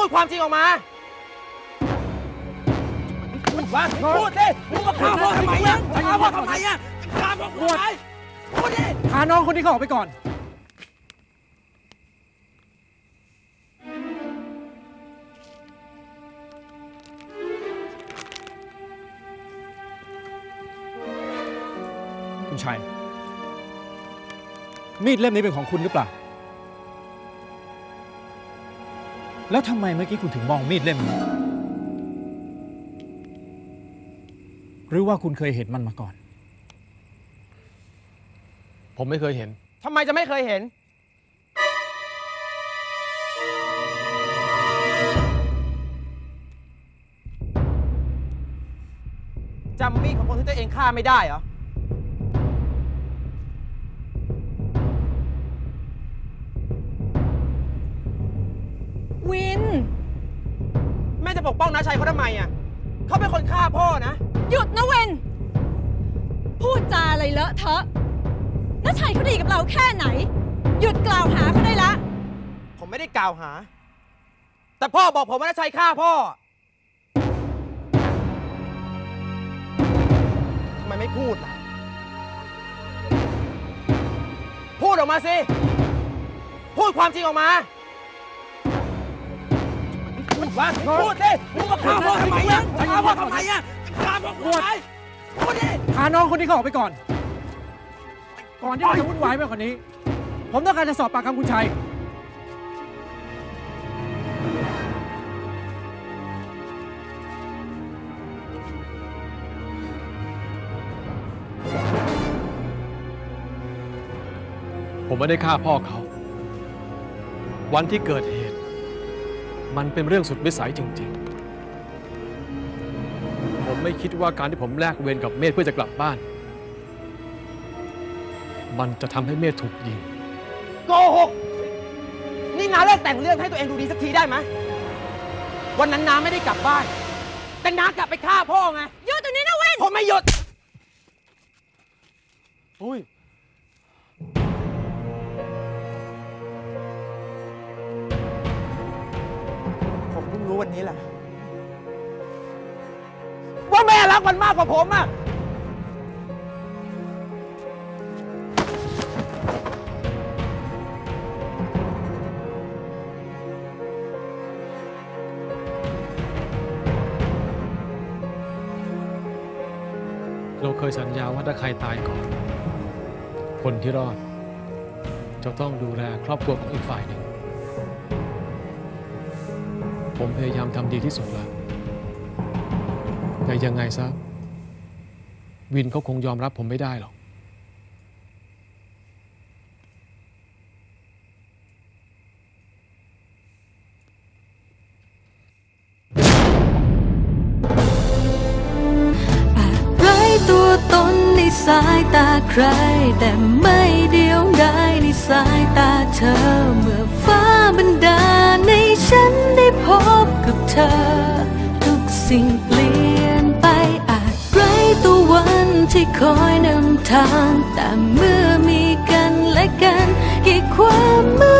พูดความจริงออกมาว่าพูดสิมึงมาฆ่าพ่อทำไมอะฆ่าพ่อทำไมอะฆ่าพ่อทำไมพูดดิพาน้องคนนี้เขาออกไปก่อน คุณชัย มีดเล่มนี้เป็นของคุณหรือเปล่า แล้วทำไมเมื่อกี้คุณถึงมองมีดเล่มนี้หรือว่าคุณเคยเห็นมันมาก่อน ผมไม่เคยเห็น ทำไมจะไม่เคยเห็น จำมีดของคนที่ตัวเองฆ่าไม่ได้เหรอ วิน แม่จะปกป้องน้าชัยเขาทำไมอะเขาเป็นคนฆ่าพ่อนะ หยุดนะเวนพูดจาอะไรเลอะเทอะน้าชัยเขาดีกับเราแค่ไหน หยุดกล่าวหาเขาได้ละ ผมไม่ได้กล่าวหา แต่พ่อบอกผมว่าน้าชัยฆ่าพ่อทำไมไม่พูดล่ะ พูดออกมาสิ พูดความจริงออกมา ว่าพูดสิมึงมาฆ่าพ่อทำไมอะฆ่าพ่อทำไมอะฆ่าพ่อทำไมพูดดิพาน้องคนนี้เขาออกไปก่อน ก่อนที่มันจะวุ่นวายไปกว่านี้ ผมต้องการจะสอบปากคำคุณชัยผมไม่ได้ฆ่าพ่อเขา วันที่เกิดเหตุ มันเป็นเรื่องสุดวิสัยจริง ๆ ผมไม่คิดว่าการที่ผมแลกเวรกับเมธเพื่อจะกลับบ้าน มันจะทำให้เมธถูกยิง โกหก นี่น้าเลิกแต่งเรื่องให้ตัวเองดูดีสักทีได้ไหมวันนั้นน้าไม่ได้กลับบ้าน แต่น้ากลับไปฆ่าพ่อไงหยุดตรงนี้นะเวนผมไม่หยุด อุ้ย วันนี้แหละ ว่าแม่รักมันมากกว่าผมอะเราเคยสัญญาว่าถ้าใครตายก่อน คนที่รอด จะต้องดูแลครอบครัวของอีกฝ่ายหนึ่ง ผมพยายามทำดีที่สุดแล้ว แต่ยังไงซะ วินเขาคงยอมรับผมไม่ได้หรอก ไร้ตัวตนในสายตาใคร แต่ไม่เดียวไดายในสายตาเธอิ่งเปลี่ยนไปอาจไร้ตัววันที่คอยนำทาง แต่เมื่อมีกันและกันกี่ความมืด